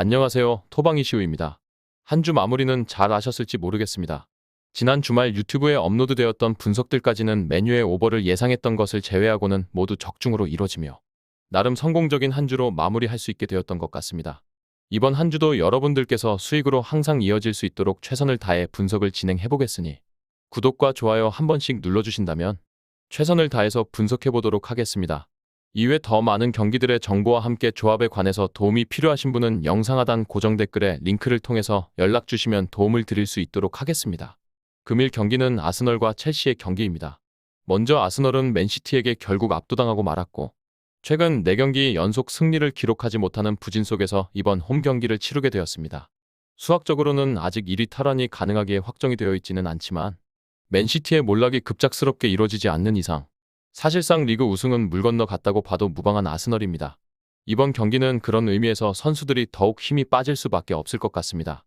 안녕하세요. 토방이시우입니다. 한 주 마무리는 잘 아셨을지 모르겠습니다. 지난 주말 유튜브에 업로드되었던 분석들까지는 메뉴의 오버를 예상했던 것을 제외하고는 모두 적중으로 이뤄지며 나름 성공적인 한 주로 마무리할 수 있게 되었던 것 같습니다. 이번 한 주도 여러분들께서 수익으로 항상 이어질 수 있도록 최선을 다해 분석을 진행해 보겠으니 구독과 좋아요 한 번씩 눌러주신다면 최선을 다해서 분석해 보도록 하겠습니다. 이외 더 많은 경기들의 정보와 함께 조합에 관해서 도움이 필요하신 분은 영상 하단 고정 댓글에 링크를 통해서 연락 주시면 도움을 드릴 수 있도록 하겠습니다. 금일 경기는 아스널과 첼시의 경기입니다. 먼저 아스널은 맨시티에게 결국 압도당하고 말았고 최근 4경기 연속 승리를 기록하지 못하는 부진 속에서 이번 홈 경기를 치르게 되었습니다. 수학적으로는 아직 1위 탈환이 가능하게 확정이 되어 있지는 않지만 맨시티의 몰락이 급작스럽게 이뤄지지 않는 이상 사실상 리그 우승은 물 건너 갔다고 봐도 무방한 아스널입니다. 이번 경기는 그런 의미에서 선수들이 더욱 힘이 빠질 수밖에 없을 것 같습니다.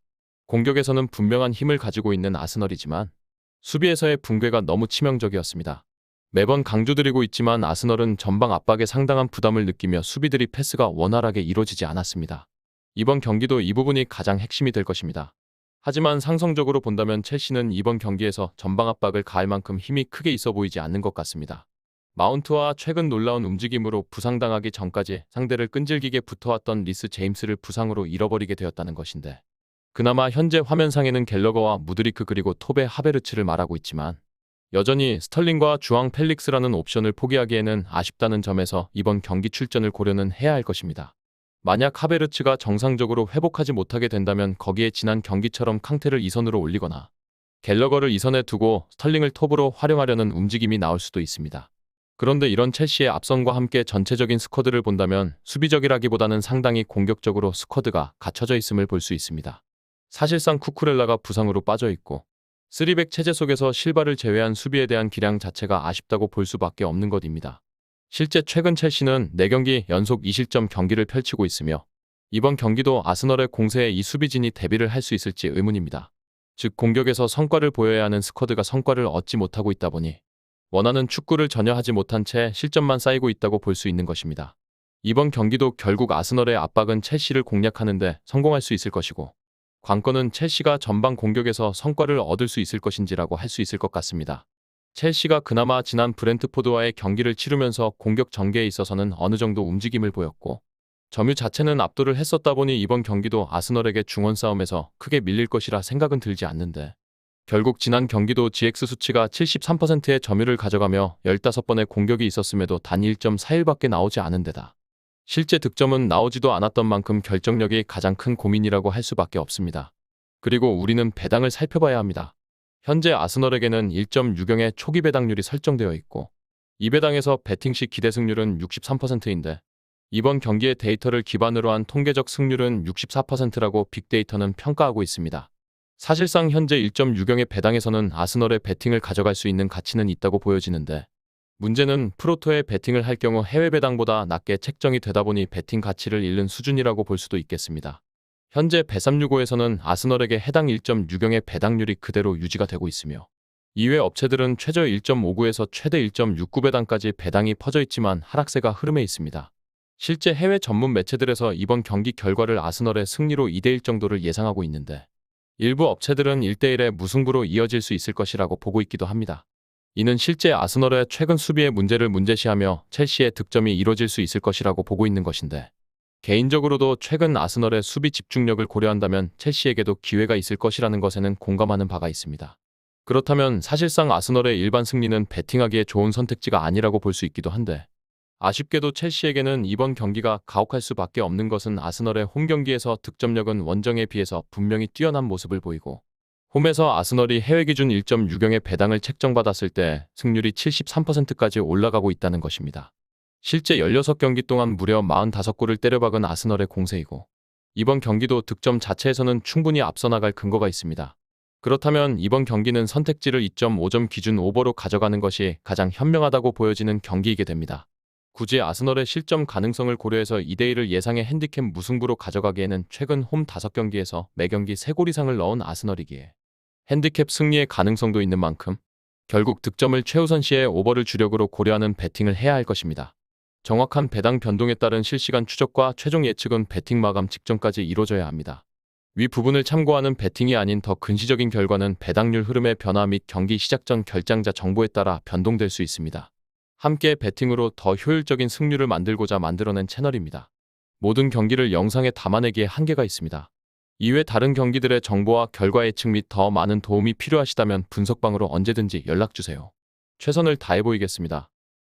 공격에서는 분명한 힘을 가지고 있는 아스널이지만 수비에서의 붕괴가 너무 치명적이었습니다. 매번 강조드리고 있지만 아스널은 전방 압박에 상당한 부담을 느끼며 수비들이 패스가 원활하게 이루어지지 않았습니다. 이번 경기도 이 부분이 가장 핵심이 될 것입니다. 하지만 상성적으로 본다면 첼시는 이번 경기에서 전방 압박을 가할 만큼 힘이 크게 있어 보이지 않는 것 같습니다. 마운트와 최근 놀라운 움직임으로 부상당하기 전까지 상대를 끈질기게 붙어왔던 리스 제임스를 부상으로 잃어버리게 되었다는 것인데 그나마 현재 화면상에는 갤러거와 무드리크 그리고 톱의 하베르츠를 말하고 있지만 여전히 스털링과 주앙 펠릭스라는 옵션을 포기하기에는 아쉽다는 점에서 이번 경기 출전을 고려는 해야 할 것입니다. 만약 하베르츠가 정상적으로 회복하지 못하게 된다면 거기에 지난 경기처럼 캉테를 2선으로 올리거나 갤러거를 2선에 두고 스털링을 톱으로 활용하려는 움직임이 나올 수도 있습니다. 그런데 이런 첼시의 앞선과 함께 전체적인 스쿼드를 본다면 수비적이라기보다는 상당히 공격적으로 스쿼드가 갖춰져 있음을 볼 수 있습니다. 사실상 쿠쿠렐라가 부상으로 빠져 있고 쓰리백 체제 속에서 실바를 제외한 수비에 대한 기량 자체가 아쉽다고 볼 수밖에 없는 것입니다. 실제 최근 첼시는 4경기 연속 2실점 경기를 펼치고 있으며 이번 경기도 아스널의 공세에 이 수비진이 대비를 할 수 있을지 의문입니다. 즉 공격에서 성과를 보여야 하는 스쿼드가 성과를 얻지 못하고 있다 보니 원하는 축구를 전혀 하지 못한 채 실점만 쌓이고 있다고 볼 수 있는 것입니다. 이번 경기도 결국 아스널의 압박은 첼시를 공략하는데 성공할 수 있을 것이고 관건은 첼시가 전방 공격에서 성과를 얻을 수 있을 것인지라고 할 수 있을 것 같습니다. 첼시가 그나마 지난 브렌트포드와의 경기를 치르면서 공격 전개에 있어서는 어느 정도 움직임을 보였고 점유 자체는 압도를 했었다 보니 이번 경기도 아스널에게 중원 싸움에서 크게 밀릴 것이라 생각은 들지 않는데 결국 지난 경기도 GX 수치가 73%의 점유를 가져가며 15번의 공격이 있었음에도 단 1.41밖에 나오지 않은 데다 실제 득점은 나오지도 않았던 만큼 결정력이 가장 큰 고민이라고 할 수밖에 없습니다. 그리고 우리는 배당을 살펴봐야 합니다. 현재 아스널에게는 1.6경의 초기 배당률이 설정되어 있고 이 배당에서 배팅 시 기대 승률은 63%인데 이번 경기의 데이터를 기반으로 한 통계적 승률은 64%라고 빅데이터는 평가하고 있습니다. 사실상 현재 1.6경의 배당에서는 아스널의 배팅을 가져갈 수 있는 가치는 있다고 보여지는데 문제는 프로토의 배팅을 할 경우 해외 배당보다 낮게 책정이 되다 보니 배팅 가치를 잃는 수준이라고 볼 수도 있겠습니다. 현재 배365에서는 아스널에게 해당 1.6경의 배당률이 그대로 유지가 되고 있으며 이외 업체들은 최저 1.59에서 최대 1.69 배당까지 배당이 퍼져 있지만 하락세가 흐름에 있습니다. 실제 해외 전문 매체들에서 이번 경기 결과를 아스널의 승리로 2대1 정도를 예상하고 있는데 일부 업체들은 1대1의 무승부로 이어질 수 있을 것이라고 보고 있기도 합니다. 이는 실제 아스널의 최근 수비의 문제를 문제시하며 첼시의 득점이 이뤄질 수 있을 것이라고 보고 있는 것인데 개인적으로도 최근 아스널의 수비 집중력을 고려한다면 첼시에게도 기회가 있을 것이라는 것에는 공감하는 바가 있습니다. 그렇다면 사실상 아스널의 일반 승리는 배팅하기에 좋은 선택지가 아니라고 볼 수 있기도 한데 아쉽게도 첼시에게는 이번 경기가 가혹할 수밖에 없는 것은 아스널의 홈 경기에서 득점력은 원정에 비해서 분명히 뛰어난 모습을 보이고 홈에서 아스널이 해외 기준 1.6경의 배당을 책정받았을 때 승률이 73%까지 올라가고 있다는 것입니다. 실제 16경기 동안 무려 45골을 때려박은 아스널의 공세이고 이번 경기도 득점 자체에서는 충분히 앞서 나갈 근거가 있습니다. 그렇다면 이번 경기는 선택지를 2.5점 기준 오버로 가져가는 것이 가장 현명하다고 보여지는 경기이게 됩니다. 굳이 아스널의 실점 가능성을 고려해서 2대1을 예상의 핸디캡 무승부로 가져가기에는 최근 홈 5경기에서 매경기 3골 이상을 넣은 아스널이기에 핸디캡 승리의 가능성도 있는 만큼 결국 득점을 최우선시에 오버를 주력으로 고려하는 배팅을 해야 할 것입니다. 정확한 배당 변동에 따른 실시간 추적과 최종 예측은 베팅 마감 직전까지 이루어져야 합니다. 위 부분을 참고하는 베팅이 아닌 더 근시적인 결과는 배당률 흐름의 변화 및 경기 시작 전 결장자 정보에 따라 변동될 수 있습니다. 함께 베팅으로 더 효율적인 승률을 만들고자 만들어낸 채널입니다. 모든 경기를 영상에 담아내기에 한계가 있습니다. 이외 다른 경기들의 정보와 결과 예측 및 더 많은 도움이 필요하시다면 분석방으로 언제든지 연락주세요. 최선을 다해 보이겠습니다.